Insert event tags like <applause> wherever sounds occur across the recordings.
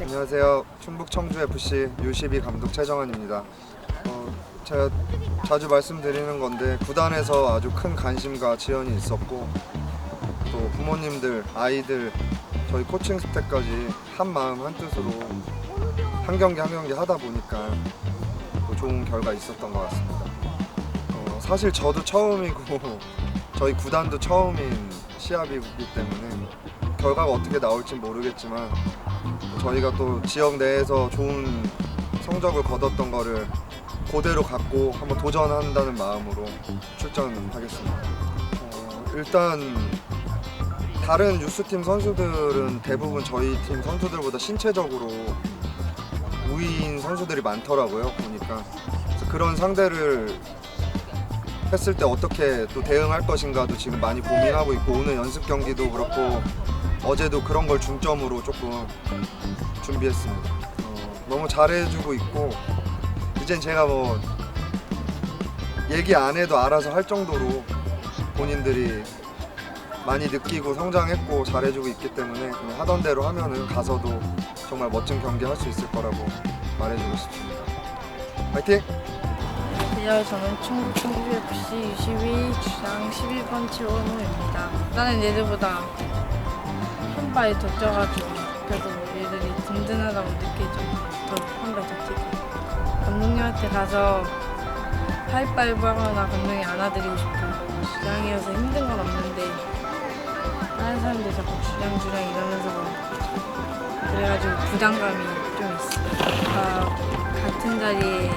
안녕하세요. 충북 청주 FC U12 감독 최정환입니다. 어, 제가 자주 말씀드리는 건데 구단에서 아주 큰 관심과 지원이 있었고 또 부모님들, 아이들, 저희 코칭 스태프까지 한 마음 한 뜻으로 한 경기 한 경기 하다 보니까 또 좋은 결과 있었던 것 같습니다. 어, 사실 저도 처음이고 <laughs> 저희 구단도 처음인 시합이기 때문에 결과가 어떻게 나올지 모르겠지만 저희가 또 지역 내에서 좋은 성적을 거뒀던 거를 그대로 갖고 한번 도전한다는 마음으로 출전하겠습니다. 어, 일단 다른 유스팀 선수들은 대부분 저희 팀 선수들보다 신체적으로 우위인 선수들이 많더라고요. 보니까 그런 상대를 했을 때 어떻게 또 대응할 것인가도 지금 많이 고민하고 있고 오늘 연습 경기도 그렇고 어제도 그런 걸 중점으로 조금 준비했습니다. 어, 너무 잘해주고 있고 이젠 제가 뭐 얘기 안 해도 알아서 할 정도로 본인들이 많이 느끼고 성장했고 잘해주고 있기 때문에 그냥 하던 대로 하면은 가서도 정말 멋진 경기 할 수 있을 거라고 말해주고 싶습니다. 파이팅! 안녕하세요. 저는 충북 충북FC 22 주장 11번 최원우입니다. 나는 얘들보다 한 발이 더 쪄가지고 그래도 얘들이 든든하다고 느끼죠. 더 뛰고 감독님한테 가서 하이파이브 하거나 감독이 안아드리고 싶어요. 주장이어서 힘든 건 없는데 다른 사람들 자꾸 주장 주장 이러면서 막 그래가지고 부담감이 좀 있어요. 아, 같은 자리에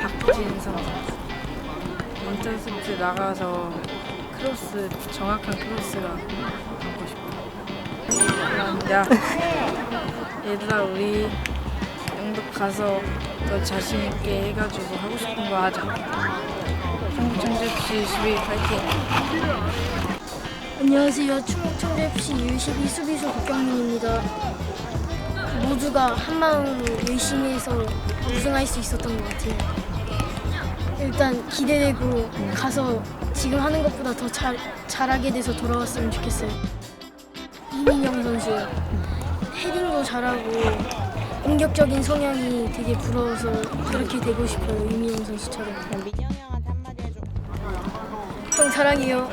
박진 선수 인터셉트 나가서 크로스 정확한 크로스가. 감사합니다. 얘들아 우리 영덕 가서 더 자신 있게 해가지고 하고 싶은 거 하자. 충북 청주FC 12 파이팅. 안녕하세요. 충북 청주FC U12 수비수 국경민입니다. 모두가 한 마음으로 열심히 해서 우승할 수 있었던 것 같아요. 일단 기대되고 가서 지금 하는 것보다 더 잘, 잘하게 돼서 돌아왔으면 좋겠어요. 이민영 선수 헤딩도 잘하고 공격적인 성향이 되게 부러워서 그렇게 되고 싶어요. 이민영 선수처럼. 민영 형한테 한마디 해줘. 형 사랑해요.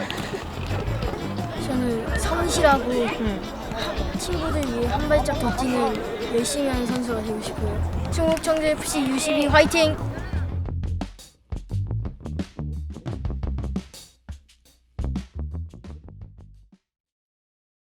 저는 성실하고 친구들 위해 한 발짝 더 뛰는 열심히 하는 선수가 되고 싶어요. 충북 청주 FC U12 화이팅!